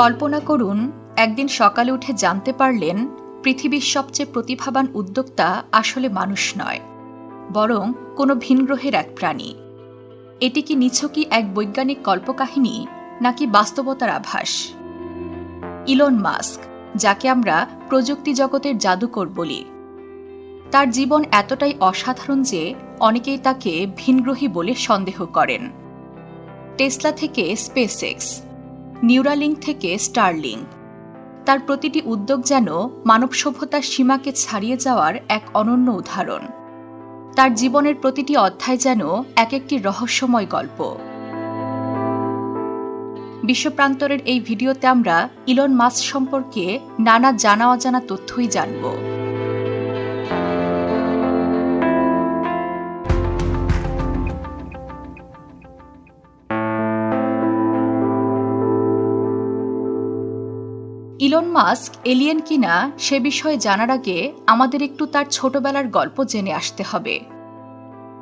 কল্পনা করুন, একদিন সকালে উঠে জানতে পারলেন, পৃথিবীর সবচেয়ে প্রতিভাবান উদ্যোক্তা আসলে মানুষ নয়, বরং কোনো ভিনগ্রহের এক প্রাণী। এটি কি নিছকই এক বৈজ্ঞানিক কল্পকাহিনী, নাকি বাস্তবতার আভাস? ইলন মাস্ক, যাকে আমরা প্রযুক্তি জগতের জাদুকর বলি, তার জীবন এতটাই অসাধারণ যে অনেকেই তাকে ভিনগ্রহী বলে সন্দেহ করেন। টেসলা থেকে স্পেস এক্স নিউরালিঙ্ক থেকে স্টারলিঙ্ক তার প্রতিটি উদ্যোগ যেন মানব সভ্যতার সীমাকে ছাড়িয়ে যাওয়ার এক অনন্য উদাহরণ। তার জীবনের প্রতিটি অধ্যায় যেন এক একটি রহস্যময় গল্প। বিশ্বপ্রান্তরের এই ভিডিওতে আমরা ইলন মাস সম্পর্কে নানা জানা অজানা তথ্যই জানব। মাস্ক, এলিয়েন কিনা, সে বিষয়ে জানার আগে আমাদের একটু তার ছোটবেলার গল্প জেনে আসতে হবে।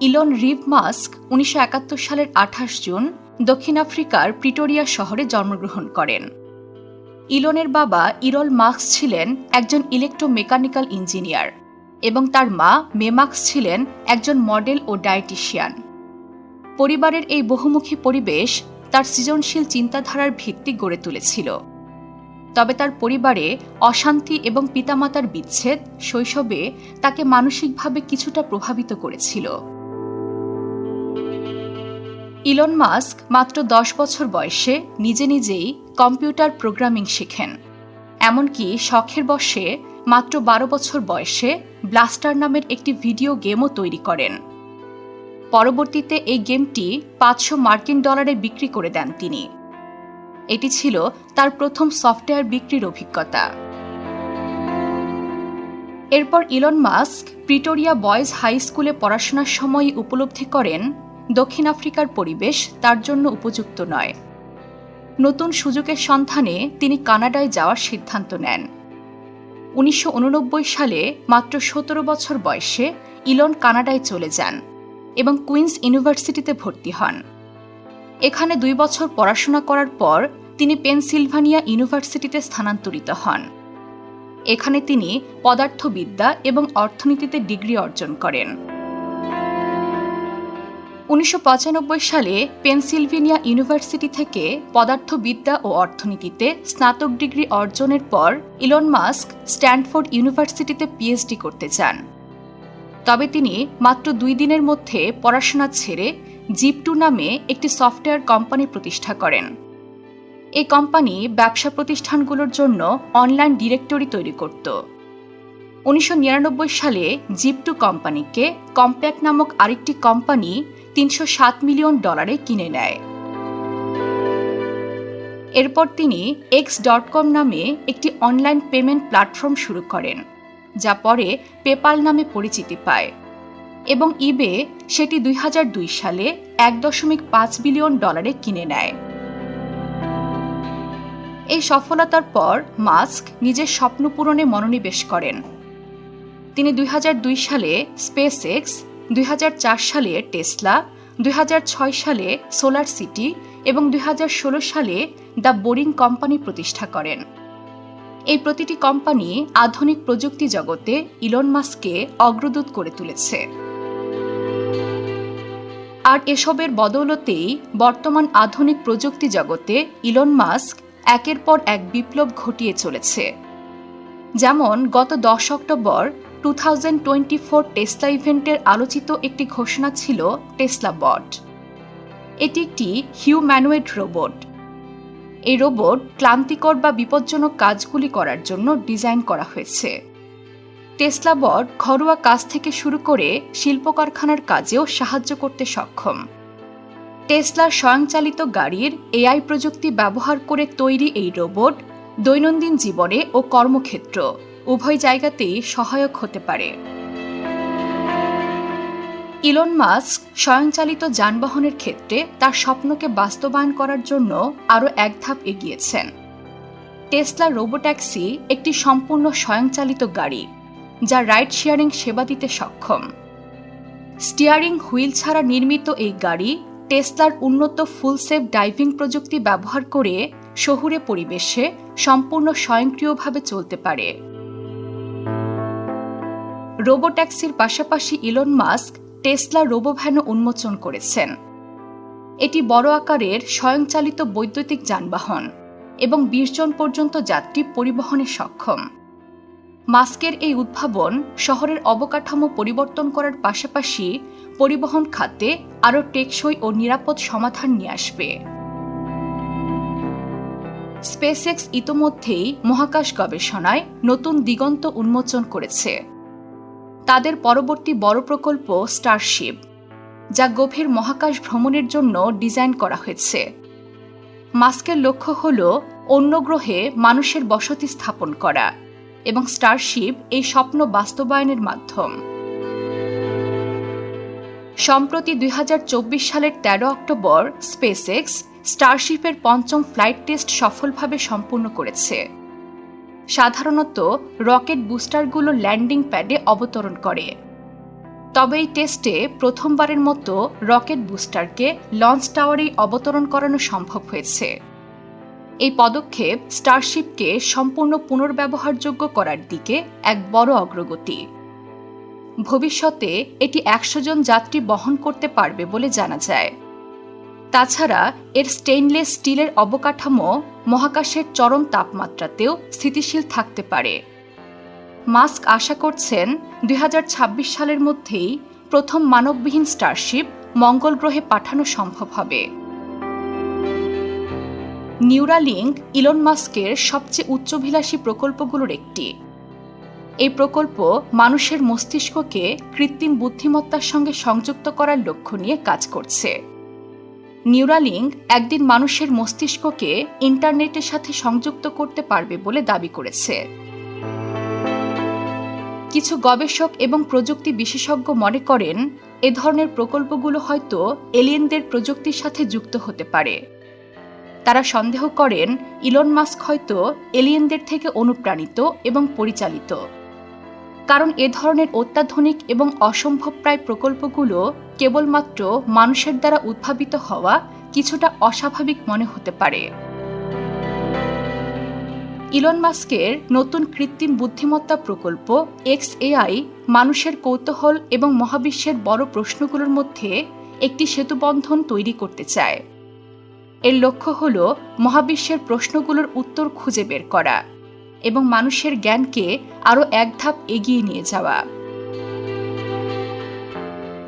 ইলন রিভ মাস্ক উনিশশো একাত্তর সালের আঠাশ জুন দক্ষিণ আফ্রিকার প্রিটোরিয়া শহরে জন্মগ্রহণ করেন। ইলনের বাবা ইরল মার্কস ছিলেন একজন ইলেকট্রোমেকানিক্যাল ইঞ্জিনিয়ার এবং তার মা মেমাক্স ছিলেন একজন মডেল ও ডায়েটিশিয়ান। পরিবারের এই বহুমুখী পরিবেশ তার সৃজনশীল চিন্তাধারার ভিত্তি গড়ে তুলেছিল। তবে তার পরিবারে অশান্তি এবং পিতামাতার বিচ্ছেদ শৈশবে তাকে মানসিকভাবে কিছুটা প্রভাবিত করেছিল। ইলন মাস্ক মাত্র দশ বছর বয়সে নিজে নিজেই কম্পিউটার প্রোগ্রামিং শেখেন। এমনকি শখের বসে মাত্র বারো বছর বয়সে ব্লাস্টার নামের একটি ভিডিও গেমও তৈরি করেন। পরবর্তীতে এই গেমটি পাঁচশো মার্কিন ডলারে বিক্রি করে দেন তিনি। এটি ছিল তার প্রথম সফটওয়্যার বিক্রির অভিজ্ঞতা। এরপর Elon Musk Pretoria Boys High স্কুলে পড়াশোনার সময় উপলব্ধি করেন, দক্ষিণ আফ্রিকার পরিবেশ তার জন্য উপযুক্ত নয়। নতুন সুযোগের সন্ধানে তিনি কানাডায় যাওয়ার সিদ্ধান্ত নেন। উনিশশো উননব্বই সালে, মাত্র সতেরো বছর বয়সে, ইলন কানাডায় চলে যান এবং কুইন্স ইউনিভার্সিটিতে ভর্তি হন। এখানে দুই বছর পড়াশোনা করার পর তিনি পেনসিলভানিয়া ইউনিভার্সিটিতে স্থানান্তরিত হন। এখানে তিনি পদার্থবিদ্যা এবং অর্থনীতিতে ডিগ্রি অর্জন করেন। উনিশশো পঁচানব্বই সালে পেনসিলভেনিয়া ইউনিভার্সিটি থেকে পদার্থবিদ্যা ও অর্থনীতিতে স্নাতক ডিগ্রি অর্জনের পর ইলন মাস্ক স্ট্যানফোর্ড ইউনিভার্সিটিতে পিএইচডি করতে চান। তবে তিনি মাত্র দুই দিনের মধ্যে পড়াশোনা ছেড়ে জিপটু নামে একটি সফটওয়্যার কোম্পানি প্রতিষ্ঠা করেন। এই কোম্পানি ব্যবসা প্রতিষ্ঠানগুলোর জন্য অনলাইন ডিরেক্টরি তৈরি করত। উনিশশো নিরানব্বই সালে জিপটু কোম্পানিকে কম্প্যাক্ট নামক আরেকটি কোম্পানি তিনশো সাত মিলিয়ন ডলারে কিনে নেয়। এরপর তিনি এক্স ডট কম নামে একটি অনলাইন পেমেন্ট প্ল্যাটফর্ম শুরু করেন, যা পরে পেপাল নামে পরিচিতি পায়। এবং ইবে সেটি দুই হাজার দুই সালে এক দশমিক পাঁচ বিলিয়ন ডলারে কিনে নেয়। এই সফলতার পর মাস্ক নিজের স্বপ্ন পূরণে মনোনিবেশ করেন। তিনি দুই হাজার দুই সালে স্পেস এক্স দুই হাজার চার সালে টেসলা দুই হাজার ছয় সালে সোলার সিটি এবং দুই হাজার ষোলো সালে দ্য বোরিং কোম্পানি প্রতিষ্ঠা করেন। এই প্রতিটি কোম্পানি আধুনিক প্রযুক্তি জগতে ইলন মাস্ককে অগ্রদূত করে তুলেছে। আর এসবের বদৌলতেই বর্তমান আধুনিক প্রযুক্তি জগতে ইলন মাস্ক একের পর এক বিপ্লব ঘটিয়ে চলেছে। যেমন, গত দশ October two thousand twenty four Tesla ইভেন্টের আলোচিত একটি ঘোষণা ছিল টেসলা বট। এটি একটি হিউম্যানুয়েড রোবট। এই রোবট ক্লান্তিকর বা বিপজ্জনক কাজগুলি করার জন্য ডিজাইন করা হয়েছে। টেসলা বট ঘরোয়া কাজ থেকে শুরু করে শিল্প কারখানার কাজেও সাহায্য করতে সক্ষম। টেসলার স্বয়ংচালিত গাড়ির এআই প্রযুক্তি ব্যবহার করে তৈরি এই রোবট দৈনন্দিন জীবনে ও কর্মক্ষেত্র উভয় জায়গাতেই সহায়ক হতে পারে। ইলন মাস্ক স্বয়ংচালিত যানবাহনের ক্ষেত্রে তার স্বপ্নকে বাস্তবায়ন করার জন্য আরও এক ধাপ এগিয়েছেন। টেসলা রোবোট্যাক্সি একটি সম্পূর্ণ স্বয়ংচালিত গাড়ি যা রাইড শেয়ারিং সেবা দিতে সক্ষম। স্টিয়ারিং হুইল ছাড়া নির্মিত এই গাড়ি টেসলার উন্নত ফুল সেফ ডাইভিং প্রযুক্তি ব্যবহার করে শহুরে পরিবেশে সম্পূর্ণ স্বয়ংক্রিয়ভাবে চলতে পারে। রোবোট্যাক্সির পাশাপাশি ইলন মাস্ক টেসলা রোবোভ্যানও উন্মোচন করেছেন। এটি বড় আকারের স্বয়ংচালিত বৈদ্যুতিক যানবাহন এবং বিশ জন পর্যন্ত যাত্রী পরিবহনে সক্ষম। মাস্কের এই উদ্ভাবন শহরের অবকাঠামো পরিবর্তন করার পাশাপাশি পরিবহন খাতে আরও টেকসই ও নিরাপদ সমাধান নিয়ে আসবে। স্পেসএক্স ইতোমধ্যেই মহাকাশ গবেষণায় নতুন দিগন্ত উন্মোচন করেছে। তাদের পরবর্তী বড় প্রকল্প স্টারশিপ যা গভীর মহাকাশ ভ্রমণের জন্য ডিজাইন করা হয়েছে। মাস্কের লক্ষ্য হল অন্য গ্রহে মানুষের বসতি স্থাপন করা। এবং স্টারশিপ এই স্বপ্ন বাস্তবায়নের মাধ্যম। সম্প্রতি দুই হাজার চব্বিশ সালের ১৩ অক্টোবর স্পেসএক্স স্টারশিপের পঞ্চম ফ্লাইট টেস্ট সফলভাবে সম্পূর্ণ করেছে। সাধারণত রকেট বুস্টারগুলো ল্যান্ডিং প্যাডে অবতরণ করে। তবে এই টেস্টে প্রথমবারের মতো রকেট বুস্টারকে লঞ্চ টাওয়ারেই অবতরণ করানো সম্ভব হয়েছে। এই পদক্ষেপ স্টারশিপকে সম্পূর্ণ পুনর্ব্যবহারযোগ্য করার দিকে এক বড় অগ্রগতি। ভবিষ্যতে এটি একশো জন যাত্রী বহন করতে পারবে বলে জানা যায়। তাছাড়া এর স্টেইনলেস স্টিলের অবকাঠামো মহাকাশের চরম তাপমাত্রাতেও স্থিতিশীল থাকতে পারে। মাস্ক আশা করছেন দুই হাজার ছাব্বিশ সালের মধ্যেই প্রথম মানববিহীন স্টারশিপ মঙ্গল গ্রহে পাঠানো সম্ভব হবে। নিউরালিঙ্ক ইলন মাস্কের সবচেয়ে উচ্চভিলাষী প্রকল্পগুলোর একটি। এই প্রকল্প মানুষের মস্তিষ্ককে কৃত্রিম বুদ্ধিমত্তার সঙ্গে সংযুক্ত করার লক্ষ্য নিয়ে কাজ করছে। নিউরালিঙ্ক একদিন মানুষের মস্তিষ্ককে ইন্টারনেটের সাথে সংযুক্ত করতে পারবে বলে দাবি করেছে। কিছু গবেষক এবং প্রযুক্তি বিশেষজ্ঞ মনে করেন, এ ধরনের প্রকল্পগুলো হয়তো এলিয়েনদের প্রযুক্তির সাথে যুক্ত হতে পারে। তারা সন্দেহ করেন, ইলন মাস্ক হয়তো এলিয়েনদের থেকে অনুপ্রাণিত এবং পরিচালিত। কারণ এ ধরনের অত্যাধুনিক এবং অসম্ভবপ্রায় প্রকল্পগুলো কেবলমাত্র মানুষের দ্বারা উদ্ভাবিত হওয়া কিছুটা অস্বাভাবিক মনে হতে পারে। ইলন মাস্কের নতুন কৃত্রিম বুদ্ধিমত্তা প্রকল্প এক্স এআই মানুষের কৌতূহল এবং মহাবিশ্বের বড় প্রশ্নগুলোর মধ্যে একটি সেতুবন্ধন তৈরি করতে চায়। এর লক্ষ্য হল মহাবিশ্বের প্রশ্নগুলোর উত্তর খুঁজে বের করা এবং মানুষের জ্ঞানকে আরও এক ধাপ এগিয়ে নিয়ে যাওয়া।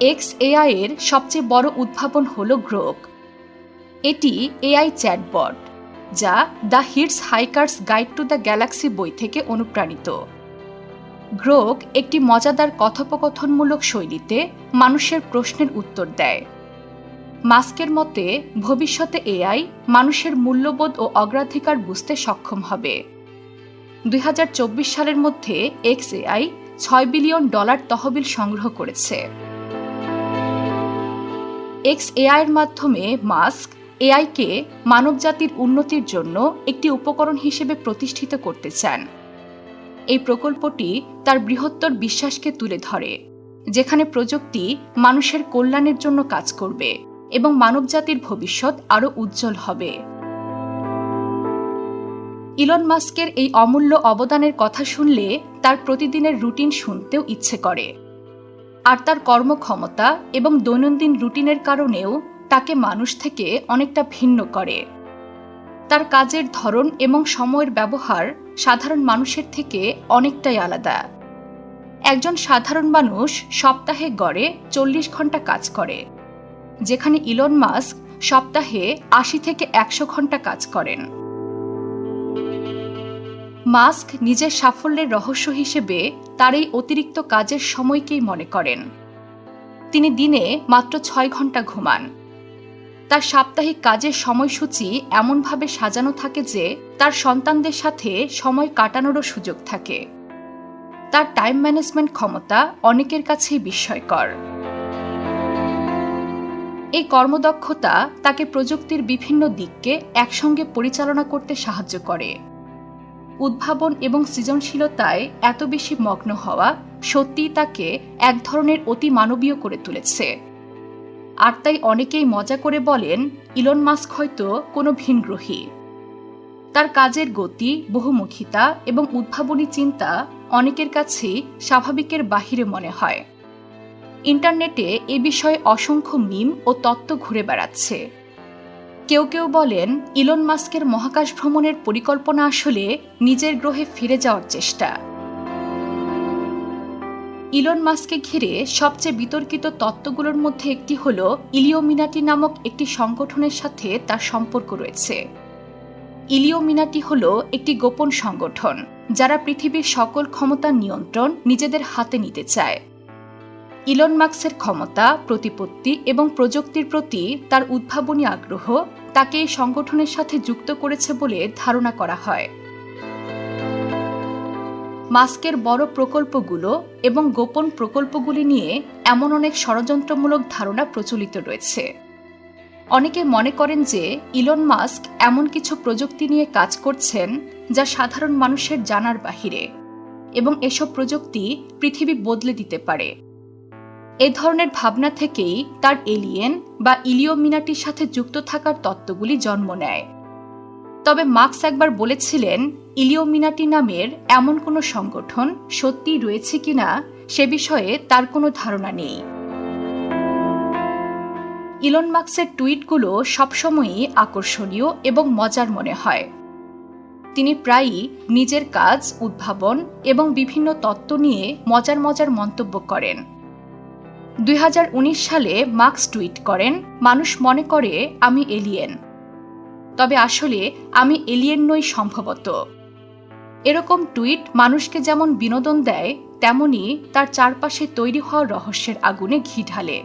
এক্স এআই এর সবচেয়ে বড় উদ্ভাবন হল গ্রোক। এটি এআই চ্যাটবট, যা the hitchhiker's guide to the galaxy বই থেকে অনুপ্রাণিত। গ্রোক একটি মজাদার কথোপকথনমূলক শৈলীতে মানুষের প্রশ্নের উত্তর দেয়। মাস্কের মতে, ভবিষ্যতে এআই মানুষের মূল্যবোধ ও অগ্রাধিকার বুঝতে সক্ষম হবে। দুই হাজার চব্বিশ সালের মধ্যে এক্স এআই ছয় বিলিয়ন ডলার তহবিল সংগ্রহ করেছে। এক্স এআইয়ের মাধ্যমে মাস্ক এআইকে মানবজাতির উন্নতির জন্য একটি উপকরণ হিসেবে প্রতিষ্ঠিত করতে চান। এই প্রকল্পটি তার বৃহত্তর বিশ্বাসকে তুলে ধরে, যেখানে প্রযুক্তি মানুষের কল্যাণের জন্য কাজ করবে। এবং মানবজাতির ভবিষ্যৎ আরও উজ্জ্বল হবে। ইলন মাস্কের এই অমূল্য অবদানের কথা শুনলে তার প্রতিদিনের রুটিন শুনতেও ইচ্ছে করে। আর তার কর্মক্ষমতা এবং দৈনন্দিন রুটিনের কারণেও তাকে মানুষ থেকে অনেকটা ভিন্ন করে। তার কাজের ধরন এবং সময়ের ব্যবহার সাধারণ মানুষের থেকে অনেকটাই আলাদা। একজন সাধারণ মানুষ সপ্তাহে গড়ে চল্লিশ ঘণ্টা কাজ করে। যেখানে ইলন মাস্ক সপ্তাহে আশি থেকে একশো ঘণ্টা কাজ করেন। মাস্ক নিজের সাফল্যের রহস্য হিসেবে তার এই অতিরিক্ত কাজের সময়কেই মনে করেন। তিনি দিনে মাত্র ছয় ঘণ্টা ঘুমান। তার সাপ্তাহিক কাজের সময়সূচি এমনভাবে সাজানো থাকে যে তার সন্তানদের সাথে সময় কাটানোরও সুযোগ থাকে। তার টাইম ম্যানেজমেন্ট ক্ষমতা অনেকের কাছেই বিস্ময়কর। এই কর্মদক্ষতা তাকে প্রযুক্তির বিভিন্ন দিককে একসঙ্গে পরিচালনা করতে সাহায্য করে। উদ্ভাবন এবং সৃজনশীলতায় এত বেশি মগ্ন হওয়া সত্যিই তাকে এক ধরনের অতি মানবীয় করে তুলেছে। আর তাই অনেকেই মজা করে বলেন, ইলন মাস্ক হয়তো কোনো ভিনগ্রহী। তার কাজের গতি, বহুমুখিতা এবং উদ্ভাবনী চিন্তা অনেকের কাছেই স্বাভাবিকের বাহিরে মনে হয়। ইন্টারনেটে এ বিষয়ে অসংখ্য মিম ও তত্ত্ব ঘুরে বেড়াচ্ছে। কেউ কেউ বলেন, ইলন মাস্কের মহাকাশ ভ্রমণের পরিকল্পনা আসলে নিজের গ্রহে ফিরে যাওয়ার চেষ্টা। ইলন মাস্ককে ঘিরে সবচেয়ে বিতর্কিত তত্ত্বগুলোর মধ্যে একটি হল ইলিওমিনাটি নামক একটি সংগঠনের সাথে তার সম্পর্ক রয়েছে। ইলিওমিনাটি হল একটি গোপন সংগঠন, যারা পৃথিবীর সকল ক্ষমতার নিয়ন্ত্রণ নিজেদের হাতে নিতে চায়। ইলন মার্কসের ক্ষমতা, প্রতিপত্তি এবং প্রযুক্তির প্রতি তার উদ্ভাবনী আগ্রহ তাকে এই সংগঠনের সাথে যুক্ত করেছে বলে ধারণা করা হয়। মাস্কের বড় প্রকল্পগুলো এবং গোপন প্রকল্পগুলি নিয়ে এমন অনেক ষড়যন্ত্রমূলক ধারণা প্রচলিত রয়েছে। অনেকে মনে করেন যে ইলন মাস্ক এমন কিছু প্রযুক্তি নিয়ে কাজ করছেন যা সাধারণ মানুষের জানার বাহিরে এবং এসব প্রযুক্তি পৃথিবী বদলে দিতে পারে। এ ধরনের ভাবনা থেকেই তার এলিয়েন বা ইলিওমিনাটির সাথে যুক্ত থাকার তত্ত্বগুলি জন্ম নেয়। তবে মার্কস একবার বলেছিলেন, ইলিওমিনাটি নামের এমন কোনো সংগঠন সত্যিই রয়েছে কিনা সে বিষয়ে তার কোনো ধারণা নেই। ইলন মার্কসের টুইটগুলো সবসময়ই আকর্ষণীয় এবং মজার মনে হয়। তিনি প্রায়ই নিজের কাজ, উদ্ভাবন এবং বিভিন্ন তত্ত্ব নিয়ে মজার মজার মন্তব্য করেন। দুই হাজার উনিশ সালে মার্কস টুইট করেন, মানুষ মনে করে আমি এলিয়েন। তবে আসলে আমি এলিয়েন নই সম্ভবত। এরকম টুইট মানুষকে যেমন বিনোদন দেয়, তেমনি তার চারপাশে তৈরি হওয়া রহস্যের আগুনে ঘি ঢালে।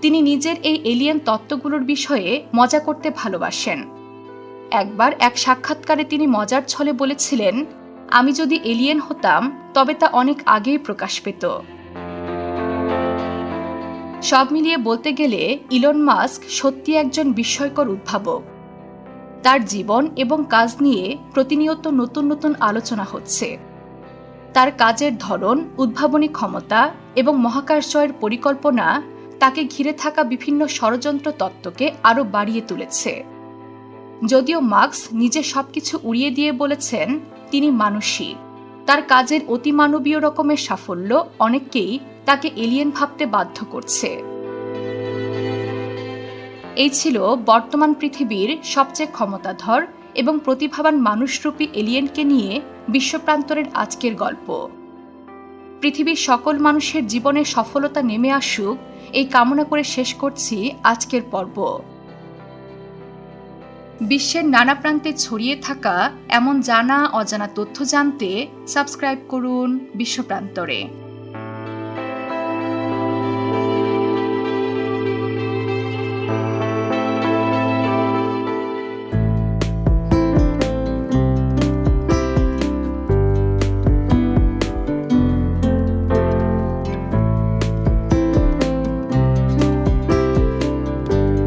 তিনি নিজের এই এলিয়েন তত্ত্বগুলোর বিষয়ে মজা করতে ভালোবাসেন। একবার এক সাক্ষাৎকারে তিনি মজার ছলে বলেছিলেন, আমি যদি এলিয়েন হতাম, তবে তা অনেক আগেই প্রকাশ পেত। সব মিলিয়ে বলতে গেলে ইলন মাস্ক সত্যি একজন বিস্ময়কর উদ্ভাবক। তার জীবন এবং কাজ নিয়ে প্রতিনিয়ত নতুন নতুন আলোচনা হচ্ছে। তার কাজের ধরন, উদ্ভাবনী ক্ষমতা এবং মহাকাশ জয়ের পরিকল্পনা তাকে ঘিরে থাকা বিভিন্ন ষড়যন্ত্র তত্ত্বকে আরও বাড়িয়ে তুলেছে। যদিও মার্কস নিজে সবকিছু উড়িয়ে দিয়ে বলেছেন, তিনি মানুষই। তার কাজের অতিমানবীয় রকমের সাফল্য অনেককেই তাকে এলিয়েন ভাবতে বাধ্য করছে। এই ছিল বর্তমান পৃথিবীর সবচেয়ে ক্ষমতাধর এবং প্রতিভাবান মানুষরূপী এলিয়েনকে নিয়ে বিশ্বপ্রান্তরের আজকের গল্প। পৃথিবীর সকল মানুষের জীবনে সফলতা নেমে আসুক, এই কামনা করে শেষ করছি আজকের পর্ব। বিশ্বের নানা প্রান্তে ছড়িয়ে থাকা এমন জানা অজানা তথ্য জানতে সাবস্ক্রাইব করুন বিশ্বপ্রান্তরে।